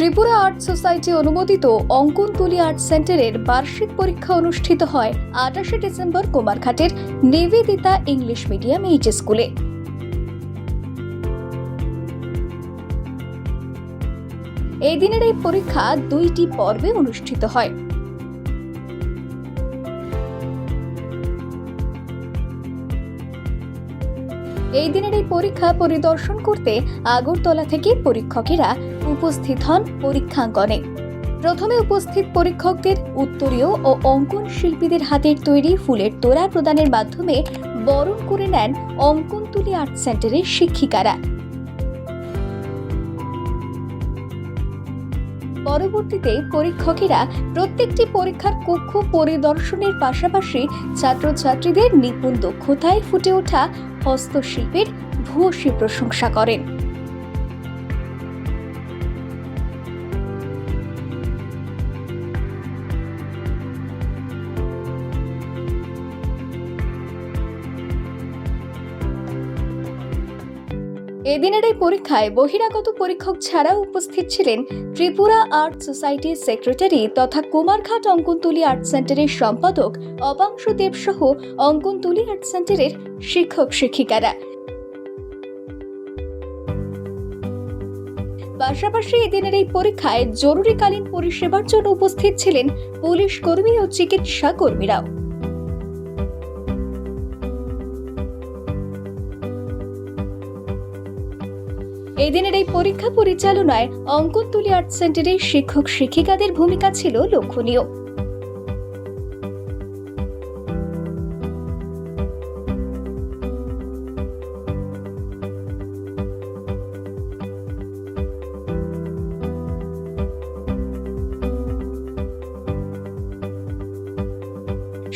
Tripura art society অনুমোদিত অঙ্কন তুলি আর্ট সেন্টারের বার্ষিক পরীক্ষা অনুষ্ঠিত হয় আঠাশে ডিসেম্বর কুমারঘাটের নিবেদিতা ইংলিশ মিডিয়াম এইচ স্কুলে। এই দিনের এই পরীক্ষা দুইটি পর্বে অনুষ্ঠিত হয়। এই দিনের এই পরীক্ষা পরিদর্শন করতে আগরতলা থেকে পরীক্ষকেরা উপস্থিত হন পরীক্ষাঙ্গনে। প্রথমে উপস্থিত পরীক্ষকদের উত্তরীয় ও অঙ্কন শিল্পীদের হাতের তৈরি ফুলের তোড়া প্রদানের মাধ্যমে বরণ করে নেন অঙ্কন তুলি আর্ট সেন্টারের শিক্ষিকারা। পরবর্তীতে পরীক্ষকেরা প্রত্যেকটি পরীক্ষার কক্ষ পরিদর্শনের পাশাপাশি ছাত্রছাত্রীদের নিপুণ দক্ষতায় ফুটে ওঠা হস্তশিল্পের ভূয়সী প্রশংসা করেন। এদিনের এই পরীক্ষায় বহিরাগত পরীক্ষক ছাড়াও উপস্থিত ছিলেন ত্রিপুরা আর্ট সোসাইটির সেক্রেটারি তথা কুমারঘাট অঙ্কনতুলি আর্ট সেন্টারের সম্পাদক অবাংশু দেব সহ অঙ্কনতুলি আর্ট সেন্টারের শিক্ষক শিক্ষিকারা। পাশাপাশি এদিনের এই পরীক্ষায় জরুরিকালীন পরিষেবার জন্য উপস্থিত ছিলেন পুলিশ কর্মী ও চিকিৎসা কর্মীরাও। এই দিনের এই পরীক্ষা পরিচালনায় অঙ্কন তুলি আর্ট সেন্টারের শিক্ষক শিক্ষিকাদের ভূমিকা ছিল লক্ষণীয়।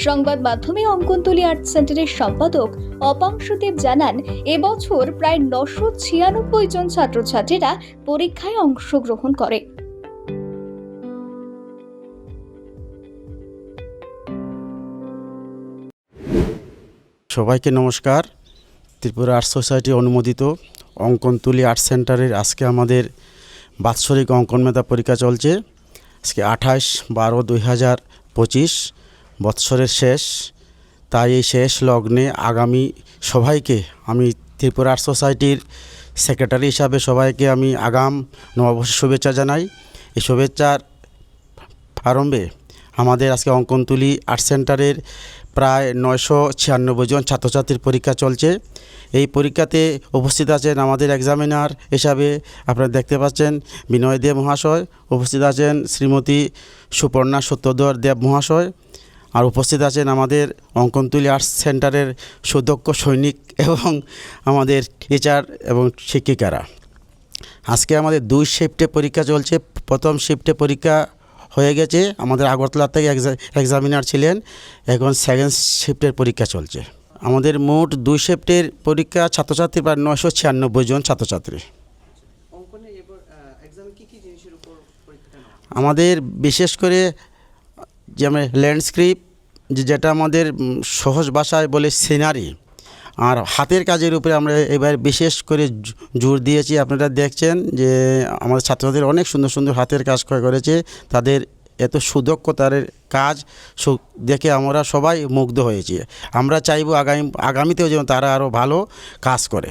সংবাদ মাধ্যমে অঙ্কনতুলি আর্ট সেন্টারের সম্পাদক অপাংশুদেব জানান, এবছর প্রায় নশো ছিয়ানব্বই জন ছাত্রছাত্রীরা পরীক্ষায় অংশগ্রহণ করে। সবাইকে নমস্কার। ত্রিপুরা আর্ট সোসাইটি অনুমোদিত অঙ্কন তুলি আর্ট সেন্টারের আজকে আমাদের বাৎসরিক অঙ্কন মেধা পরীক্ষা চলছে। আজকে আঠাশ বারো দুই হাজার পঁচিশ। বৎসরের শেষ। তাই এই শেষ লগ্নে আগামী সবাইকে আমি ত্রিপুরা আর্ট সোসাইটির সেক্রেটারি হিসাবে সবাইকে আমি আগাম নববর্ষের শুভেচ্ছা জানাই। এই শুভেচ্ছার আরম্ভে আমাদের আজকে অঙ্কনতুলি আর্ট সেন্টারের প্রায় নয়শো ছিয়ানব্বই জন ছাত্রছাত্রীর পরীক্ষা চলছে। এই পরীক্ষাতে উপস্থিত আছেন আমাদের এক্সামিনার হিসাবে আপনারা দেখতে পাচ্ছেন বিনয় দেব মহাশয়, উপস্থিত আছেন শ্রীমতী সুপর্ণা সত্যধর দেব মহাশয় আর উপস্থিত আছেন আমাদের অঙ্কনতুলি আর্টস সেন্টারের সুদক্ষ সৈনিক এবং আমাদের টিচার এবং শিক্ষিকারা। আজকে আমাদের দুই শিফটে পরীক্ষা চলছে। প্রথম শিফটে পরীক্ষা হয়ে গেছে। আমাদের আগরতলা থেকে এক্সামিনার ছিলেন। এখন সেকেন্ড শিফটের পরীক্ষা চলছে। আমাদের মোট দুই শিফটের পরীক্ষা ছাত্রছাত্রী প্রায় নশো ছিয়ানব্বই জন ছাত্রছাত্রী? আমাদের বিশেষ করে যেমন ল্যান্ডস্ক্রিপ যেটা আমাদের সহজ ভাষায় বলে সিনারি আর হাতের কাজের উপরে আমরা এবার বিশেষ করে জোর দিয়েছি। আপনারা দেখছেন যে আমাদের ছাত্রছাত্রীরা অনেক সুন্দর সুন্দর হাতের কাজ করেছে। তাদের এত সুদক্ষতার কাজ দেখে আমরা সবাই মুগ্ধ হয়েছি। আমরা চাইব আগামী আগামীতেও যেন তারা আরও ভালো কাজ করে।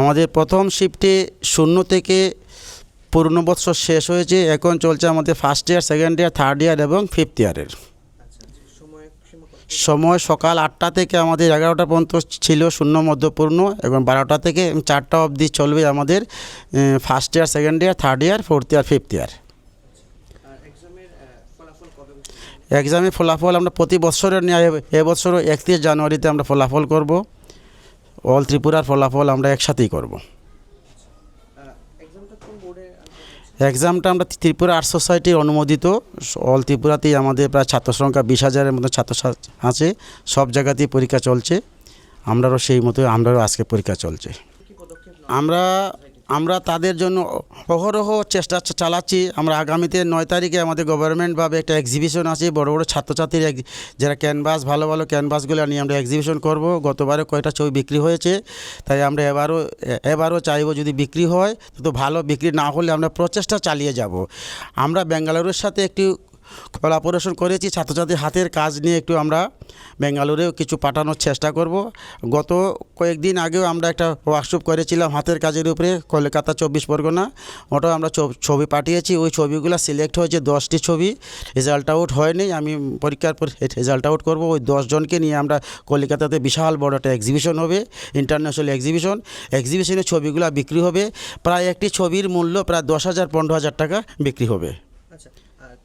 আমাদের প্রথম শিফটে শূন্য থেকে পুরনো বৎসর শেষ হয়েছে, এখন চলছে আমাদের first year second year third year এবং ফিফথ ইয়ারের সময় সকাল আটটা থেকে আমাদের এগারোটা পর্যন্ত ছিল শূন্য মধ্যপূর্ণ এবং বারোটা থেকে চারটা অবধি চলবে আমাদের first year second year third year fourth year fifth year এক্সামের ফলাফল আমরা প্রতি বছরের ন্যায় এবছরও একত্রিশ জানুয়ারিতে আমরা ফলাফল করব। অল ত্রিপুরার ফলাফল আমরা একসাথেই করব আহ, এক্সামটা কোন বোর্ডে আনতে হচ্ছে? এক্সামটা আমরা ত্রিপুরা আর্ট সোসাইটির অনুমোদিত। অল ত্রিপুরাতেই আমাদের প্রায় ছাত্র সংখ্যা বিশ হাজারের মতো ছাত্র আছে। সব জায়গাতেই পরীক্ষা চলছে। আমরাও সেই মতো আমরাও আজকে পরীক্ষা চলছে। আমরা আমরা তাদের জন্য অহরহ চেষ্টা চালাচ্ছি। আমরা আগামীতে নয় তারিখে আমাদের গভর্নমেন্টভাবে একটা এক্সিবিশন আছে, বড় বড় ছাত্রছাত্রীর যারা ক্যানভাস ভালো ভালো ক্যানভাসগুলো নিয়ে আমরা এক্সিবিশন করব। গতবারে কয়টা ছবি বিক্রি হয়েছে, তাই আমরা এবারও এবারও চাইব যদি বিক্রি হয়, তো ভালো বিক্রি না হলে আমরা প্রচেষ্টা চালিয়ে যাব। আমরা বেঙ্গালুরুর সাথে একটি কোলাবোরেশন করেছি। ছাত্রছাত্রীর হাতের কাজ নিয়ে একটু আমরা বেঙ্গালুরেও কিছু পাঠানোর চেষ্টা করব। গত কয়েকদিন আগেও আমরা একটা ওয়ার্কশপ করেছিলাম হাতের কাজের উপরে, কলকাতা চব্বিশ পরগনা। ওটাও আমরা ছবি পাঠিয়েছি। ওই ছবিগুলো সিলেক্ট হয়েছে দশটি ছবি। রেজাল্ট আউট হয়নি। আমি পরীক্ষার পর রেজাল্ট আউট করব। ওই দশজনকে নিয়ে আমরা কলকাতাতে বিশাল বড় একটা এক্সিবিশন হবে ইন্টারন্যাশনাল এক্সিবিশন এক্সিবিশনে ছবিগুলো বিক্রি হবে। প্রায় একটি ছবির মূল্য প্রায় দশ হাজার পনেরো হাজার টাকা বিক্রি হবে।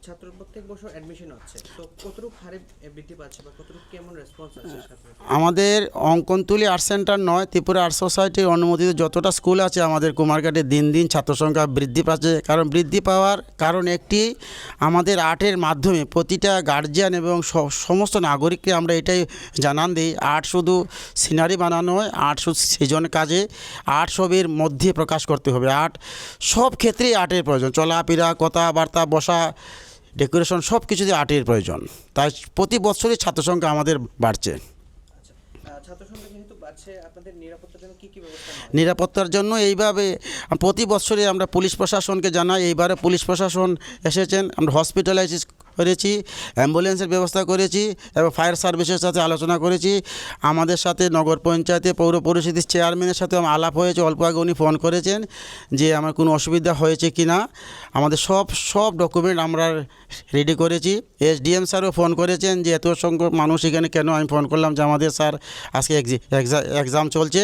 ছাত্র প্রত্যেক বছর অ্যাডমিশন হচ্ছে। তো কতটুকু হারে বৃদ্ধি পাচ্ছে বা কতটুকু কেমন রেসপন্স আছে আমাদের অঙ্কনতুলি আর্ট সেন্টার নয় ত্রিপুরা আর্ট সোসাইটির অনুমোদিত যতটা স্কুল আছে আমাদের কুমারঘাটে দিন দিন ছাত্র সংখ্যা বৃদ্ধি পাচ্ছে। কারণ বৃদ্ধি পাওয়ার কারণ একটি আমাদের আর্টের মাধ্যমে প্রতিটা গার্জিয়ান এবং সমস্ত নাগরিককে আমরা এটাই জানান দিই আর্ট শুধু সিনারি বানানো নয় আর্ট শুধু সৃজন কাজে আর্ট ছবির মধ্যে প্রকাশ করতে হবে। আর্ট সব ক্ষেত্রেই আর্টের প্রয়োজন। চলাফেরা কথাবার্তা বসা ডেকোরেশন সব কিছুতে আর্টের প্রয়োজন তাই প্রতি বছরই ছাত্র সংখ্যা আমাদের বাড়ছে আচ্ছা? নিরাপত্তার জন্য এইভাবে প্রতি বছরে আমরা পুলিশ প্রশাসনকে জানাই এইবারে পুলিশ প্রশাসন এসেছেন আমরা হসপিটালাইজ করেছি, অ্যাম্বুলেন্সের ব্যবস্থা করেছি, এবং ফায়ার সার্ভিসের সাথে আলোচনা করেছি। আমাদের সাথে নগর পঞ্চায়েতে পৌর পরিষদের চেয়ারম্যানের সাথে আমার আলাপ হয়েছে, অল্প আগে উনি ফোন করেছেন যে আমার কোনো অসুবিধা হয়েছে কি না। আমাদের সব সব ডকুমেন্ট আমরা রেডি করেছি। এসডিএম স্যারও ফোন করেছেন যে এত সংখ্যক মানুষ এখানে কেন আমি ফোন করলাম যে আমাদের স্যার আজকে এক্সাম চলছে।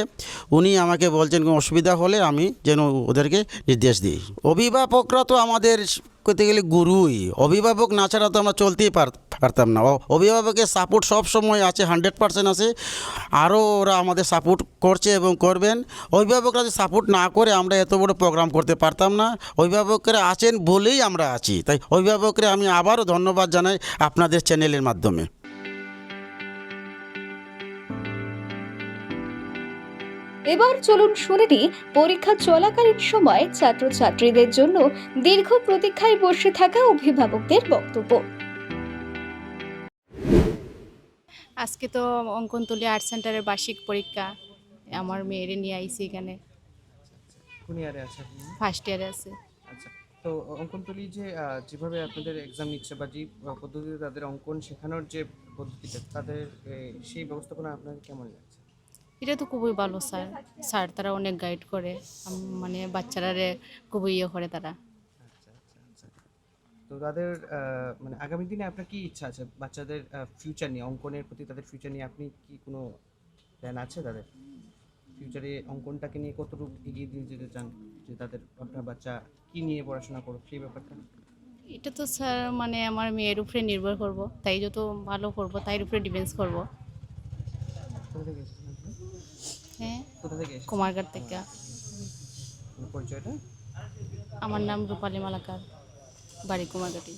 উনি আমাকে বলছেন কোনো অসুবিধা হলে আমি যেন ওদেরকে নির্দেশ দিই। অভিভাবকরা তো আমাদের করতে গেলে গুরুই। অভিভাবক না ছাড়া তো আমরা চলতেই পারতাম না। অভিভাবকের সাপোর্ট সব সময় আছে হান্ড্রেড পার্সেন্ট আছে। আরও ওরা আমাদের সাপোর্ট করছে এবং করবেন। অভিভাবকরা যদি সাপোর্ট না করে আমরা এত বড় প্রোগ্রাম করতে পারতাম না। অভিভাবকরা আছেন বলেই আমরা আছি। তাই অভিভাবকরা আমি আবারও ধন্যবাদ জানাই আপনাদের চ্যানেলের মাধ্যমে। এবার চলুন শুনে নিই পরীক্ষা চলাকালীন সময় ছাত্রছাত্রীদের জন্য দীর্ঘ প্রতীক্ষায় বসে থাকা অভিভাবকদের বক্তব্য। আজকে তো অঙ্কনতুলি আর্ট সেন্টারের বার্ষিক পরীক্ষা। আমার মেয়েরে নিয়ে আইছি এখানে। কোন ইয়ারে আছে ফার্স্ট ইয়ারে আছে। আচ্ছা তো অঙ্কনতলি যে যেভাবে আপনাদের এক্সাম নিচ্ছে বা যে পদ্ধতিতে তাদের অঙ্কন শেখানোর যে পদ্ধতিটা তাদের সেই ব্যবস্থাপনা আপনার কেমন লাগছে? এটা তো খুবই ভালো স্যার। স্যার তারা অনেক গাইড করে। মানে বাচ্চারা খুবই ইয়ে করে তারা। আচ্ছা আচ্ছা আচ্ছা। তো তাদের মানে আগামী দিনে আপনার কি ইচ্ছা আছে? বাচ্চাদের ফিউচার নিয়ে অঙ্কনের প্রতি তাদের ফিউচার নিয়ে আপনি কি কোনো প্ল্যান আছে তাদের? ফিউচারে অঙ্কনটাকে নিয়ে কতটুকু এগিয়ে দিয়ে যেতে চান? যে তাদের আপনার বাচ্চা কি নিয়ে পড়াশোনা করুক সেই ব্যাপারটা। এটা তো স্যার মানে আমার মেয়ের উপরে নির্ভর করব। তাই যত ভালো করব তাই উপরে ডিপেন্স করব কোথা থেকে এসেছেন আপনি হ্যাঁ কোথা থেকে এসেছেন কুমারঘাট থেকে। আপনার পরিচয়টা? আমার নাম রূপালী মালাকার বাড়ি কুমারঘাটি।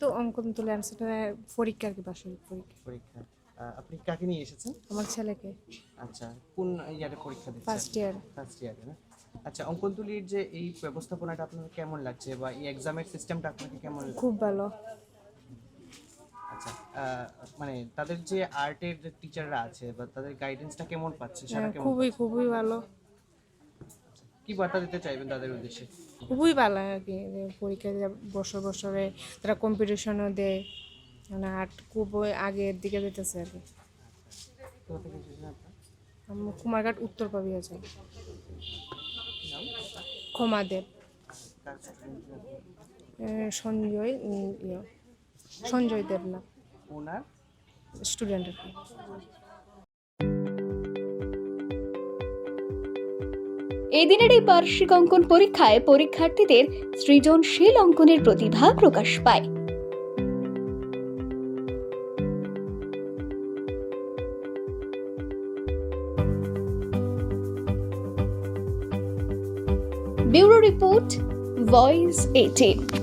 তো অঙ্কন তুলে আনছে পরীক্ষা আর কি বার্ষিক পরীক্ষা। পরীক্ষা। আহ, আপনি কাকে নিয়ে এসেছেন? আমার ছেলেকে। আচ্ছা কোন ইয়ারে পরীক্ষা দিচ্ছেন? ফার্স্ট ইয়ার ফার্স্ট ইয়ারে না? আচ্ছা অঙ্কন তুলির যে এই ব্যবস্থাপনাটা আপনার কেমন লাগছে বা এই এক্সামের সিস্টেমটা আপনাকে কেমন লাগছে খুব ভালো। মানে তাদের যে আর্টের টিচাররা আছে বা তাদের গাইডেন্সটা কেমন পাচ্ছে সেটা হ্যাঁ, কেমন খুবই খুবই ভালো। কি বার্তা দিতে চাইবেন তাদের উদ্দেশ্যে? খুবই ভালো আর কি পরীক্ষা বছর বছরে তারা কম্পিটিশনও দেয় মানে আর্ট খুব আগের দিকে যেতেছে আর কি। কুমারঘাট উত্তর পাবিয়া যায় ক্ষমাদেব সঞ্জয় ইয়ে। সঞ্জয় দেবনাথ ওনার স্টুডেন্ট আর এই দিনের এই বার্ষিক অঙ্কন পরীক্ষায় পরীক্ষার্থীদের সৃজনশীল অঙ্কনের প্রতিভা প্রকাশ পায়। Bureau report, voice eighteen.